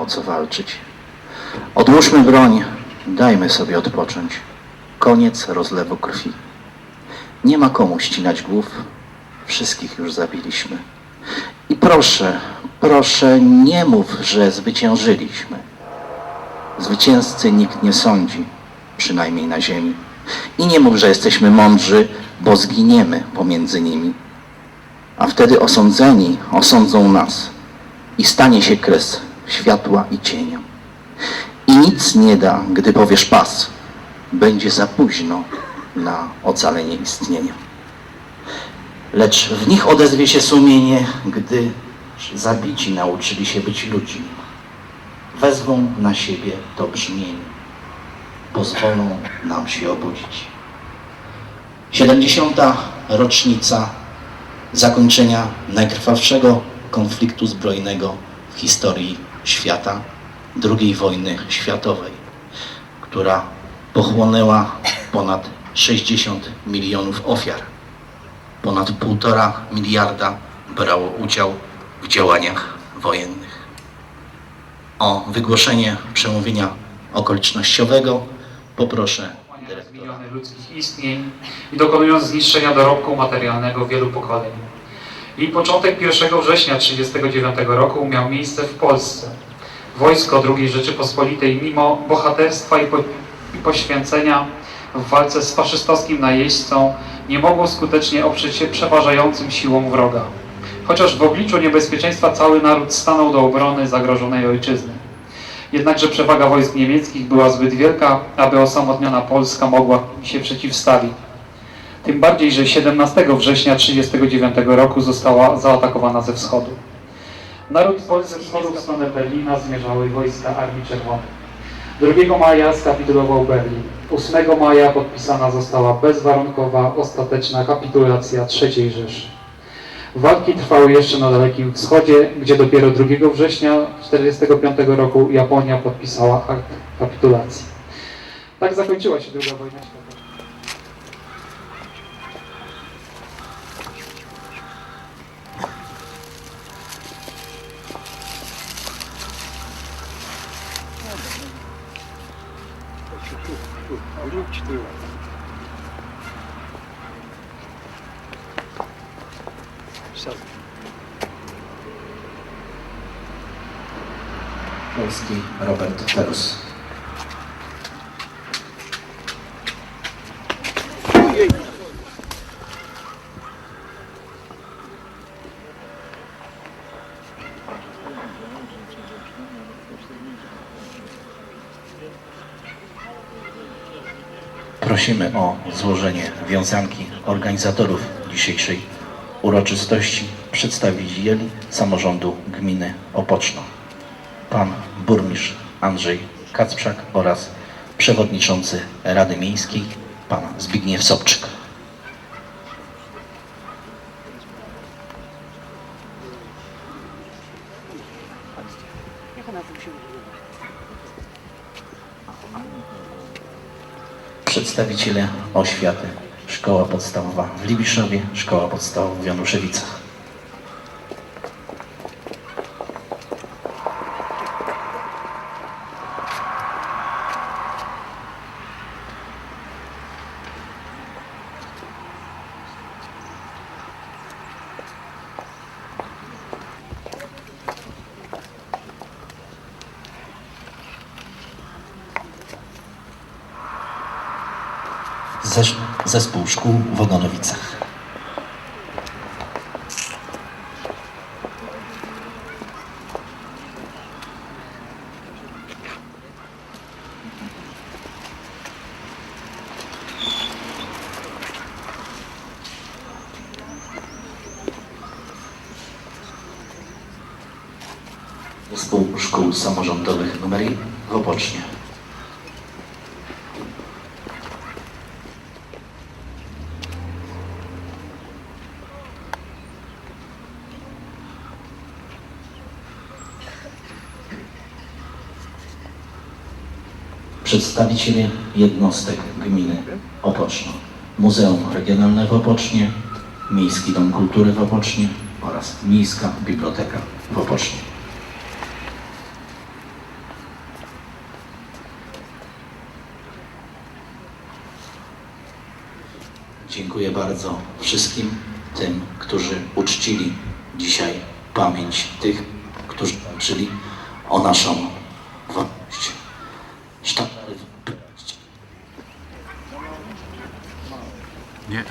o co walczyć. Odłóżmy broń, dajmy sobie odpocząć. Koniec rozlewu krwi. Nie ma komu ścinać głów, wszystkich już zabiliśmy. I proszę, proszę, nie mów, że zwyciężyliśmy. Zwycięzcy nikt nie sądzi, przynajmniej na ziemi. I nie mów, że jesteśmy mądrzy, bo zginiemy pomiędzy nimi. A wtedy osądzeni osądzą nas i stanie się kres światła i cienia. I nic nie da, gdy powiesz pas. Będzie za późno na ocalenie istnienia. Lecz w nich odezwie się sumienie, gdy zabici nauczyli się być ludźmi. Wezwą na siebie to brzmienie. Pozwolą nam się obudzić. 70. rocznica zakończenia najkrwawszego konfliktu zbrojnego w historii świata, II wojny światowej, która pochłonęła ponad 60 milionów ofiar. Ponad półtora miliarda brało udział w działaniach wojennych. O wygłoszenie przemówienia okolicznościowego poproszę dyrektora. ludzkich istnień i dokonując zniszczenia dorobku materialnego wielu pokoleń. Jej początek 1 września 1939 roku miał miejsce w Polsce. Wojsko II Rzeczypospolitej mimo bohaterstwa i, po, i poświęcenia w walce z faszystowskim najeźdźcą nie mogło skutecznie oprzeć się przeważającym siłom wroga. Chociaż w obliczu niebezpieczeństwa cały naród stanął do obrony zagrożonej ojczyzny. Jednakże przewaga wojsk niemieckich była zbyt wielka, aby osamotniona Polska mogła się przeciwstawić. Tym bardziej, że 17 września 1939 roku została zaatakowana ze wschodu. Naród polski wschodu w stronę Berlina zmierzały wojska Armii Czerwonej. 2 maja skapitulował Berlin. 8 maja podpisana została bezwarunkowa, ostateczna kapitulacja III Rzeszy. Walki trwały jeszcze na Dalekim Wschodzie, gdzie dopiero 2 września 1945 roku Japonia podpisała akt kapitulacji. Tak zakończyła się II wojna światowa. Тут, берем 14. Сейчас. Polski Robert Prosimy o złożenie wiązanki organizatorów dzisiejszej uroczystości przedstawicieli samorządu gminy Opoczno pan burmistrz Andrzej Kacprzak oraz przewodniczący Rady Miejskiej pan Zbigniew Sobczyk. Przedstawiciele oświaty Szkoła Podstawowa w Libiszowie, Szkoła Podstawowa w Januszewicach. Zespół Szkół w Ogonowicach. Zespół Szkół Samorządowych 1 w Opocznie. przedstawiciele jednostek gminy Opoczno, Muzeum Regionalne w Opocznie, Miejski Dom Kultury w Opocznie oraz Miejska Biblioteka w Opocznie. Dziękuję bardzo wszystkim tym, którzy uczcili dzisiaj pamięć tych, którzy walczyli o naszą wolność. Yeah.